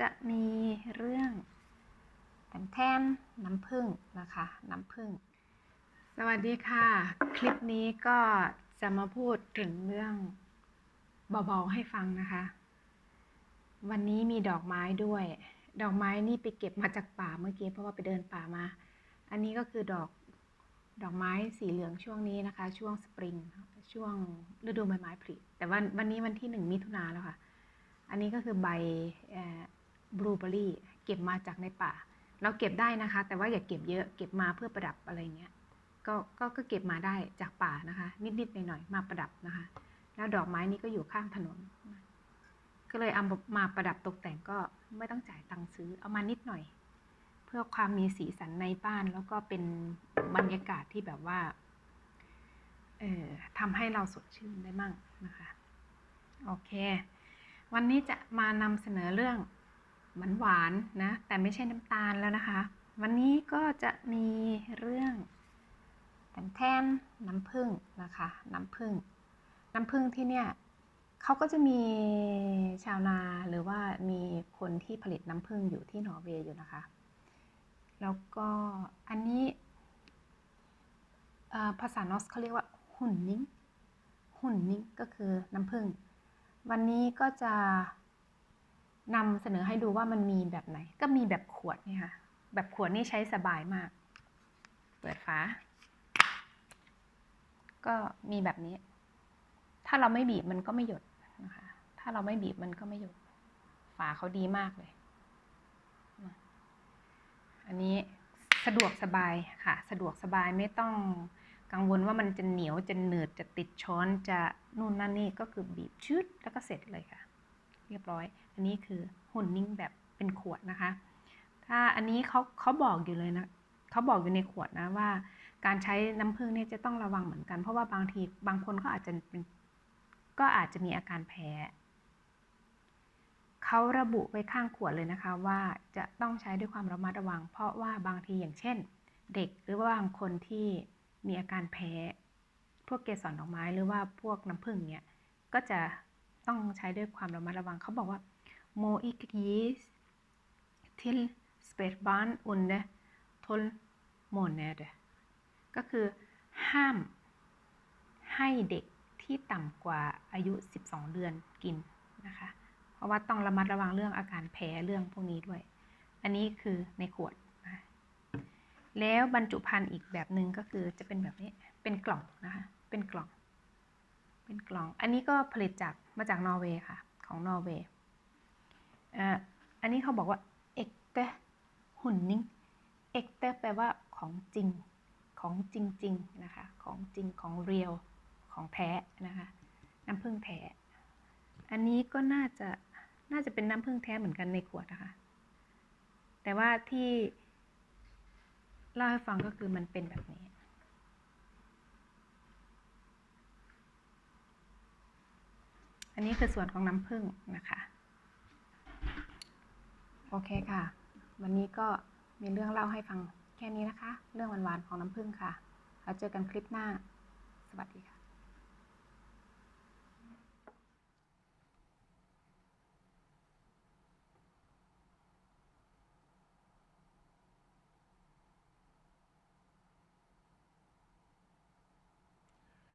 จะมีเรื่องแทนแทนน้ำผึ้งนะคะ น้ำผึ้งสวัสดีค่ะ คลิปนี้ก็จะมาพูดถึงเรื่องเบาๆให้ฟังนะคะ วันนี้มีดอกไม้ด้วย ดอกไม้นี่ไปเก็บมาจากป่าเมื่อกี้เพราะว่าไปเดินป่ามา อันนี้ก็คือดอกดอกไม้สีเหลืองช่วงนี้นะคะ ช่วงสปริงช่วงฤดูใบไม้ผลิแต่วันวันนี้วันที่หนึ่งมิถุนาแล้วค่ะ อันนี้ก็คือใบ บลูเบอรี่เก็บมาจากในป่า เราเก็บได้นะคะ แต่ว่าอย่าเก็บเยอะเก็บมาเพื่อประดับอะไรเงี้ยก็ก็ก็เก็บมาได้จากป่านะคะ นิดๆหน่อยๆมาประดับนะคะ แล้วดอกไม้นี้ก็อยู่ข้างถนน ก็เลยเอามาประดับตกแต่งก็ไม่ต้องจ่ายตังค์ซื้อเอามานิดหน่อย เพื่อความมีสีสันในบ้านแล้วก็เป็นบรรยากาศที่แบบว่าเอ่อทำให้เราสดชื่นได้มั่งนะคะโอเค วันนี้จะมานำเสนอเรื่อง หวานหวานนะ แต่ไม่ใช่น้ำตาลแล้วนะคะ วันนี้ก็จะมีเรื่องแทนแทนน้ำผึ้งนะคะ น้ำผึ้งน้ำผึ้งที่เนี่ยเขาก็จะมีชาวนาหรือว่ามีคนที่ผลิตน้ำผึ้งอยู่ที่นอร์เวย์อยู่นะคะ แล้วก็อันนี้ภาษานอสเขาเรียกว่าหุ่นนิ้งหุ่นนิ้งก็คือน้ำผึ้งวันนี้ก็จะ นำเสนอให้ดูว่ามันมีแบบไหน ก็มีแบบขวดนี่ค่ะ แบบขวดนี่ใช้สบายมาก เปิดฝา ก็มีแบบนี้ ถ้าเราไม่บีบมันก็ไม่หยดนะคะ ถ้าเราไม่บีบมันก็ไม่หยด ฝาเขาดีมากเลย อันนี้สะดวกสบายค่ะ สะดวกสบายไม่ต้องกังวลว่ามันจะเหนียวจะหนืดจะติดช้อนจะนู่นนั่นนี่ก็คือบีบชืดแล้วก็เสร็จเลยค่ะ เรียบร้อย อันนี้คือหุ่นนิ่งแบบเป็นขวดนะคะ ถ้าอันนี้เขาเขาบอกอยู่เลยนะเขาบอกอยู่ในขวดนะว่า การใช้น้ำผึ้งเนี่ยจะต้องระวังเหมือนกัน เพราะว่าบางทีบางคนก็อาจจะเป็นก็อาจจะมีอาการแพ้เขาระบุไว้ข้างขวดเลยนะคะว่าจะต้องใช้ด้วยความระมัดระวัง เพราะว่าบางทีอย่างเช่น เด็กหรือว่าบางคนที่มีอาการแพ้ พวกเกสรดอกไม้หรือว่าพวกน้ำผึ้งเนี่ยก็จะ ต้องใช้ด้วยความระมัดระวังเขาบอกว่า må ikke gis til spedbarn under 12 måneder ก็คือห้ามให้เด็กที่ต่ำกว่าอายุ 12 เดือนกินนะคะ เพราะว่าต้องระมัดระวังเรื่องอาการแพ้เรื่องพวกนี้ด้วย อันนี้คือในขวดนะแล้วบรรจุภัณฑ์อีกแบบหนึ่งก็คือจะเป็นแบบนี้ เป็นกล่องนะคะ เป็นกล่อง เป็นกล่อง อันนี้ก็ผลิตจากมาจากนอร์เวย์ค่ะ ของนอร์เวย์อ่าอันนี้เขาบอกว่าเอกเตหุ่นนิ่งเอกเตแปลว่าของจริง ของจริงๆนะคะ ของจริงของเรียลของแท้นะคะ น้ำผึ้งแท้ อันนี้ก็น่าจะน่าจะเป็นน้ำผึ้งแท้เหมือนกันในขวดนะคะ แต่ว่าที่เล่าให้ฟังก็คือมันเป็นแบบนี้ นี้คือส่วนของน้ำผึ้งนะคะ โอเคค่ะ วันนี้ก็มีเรื่องเล่าให้ฟังแค่นี้นะคะ เรื่องหวานๆของน้ำผึ้งค่ะ แล้วเจอกันคลิปหน้า สวัสดีค่ะ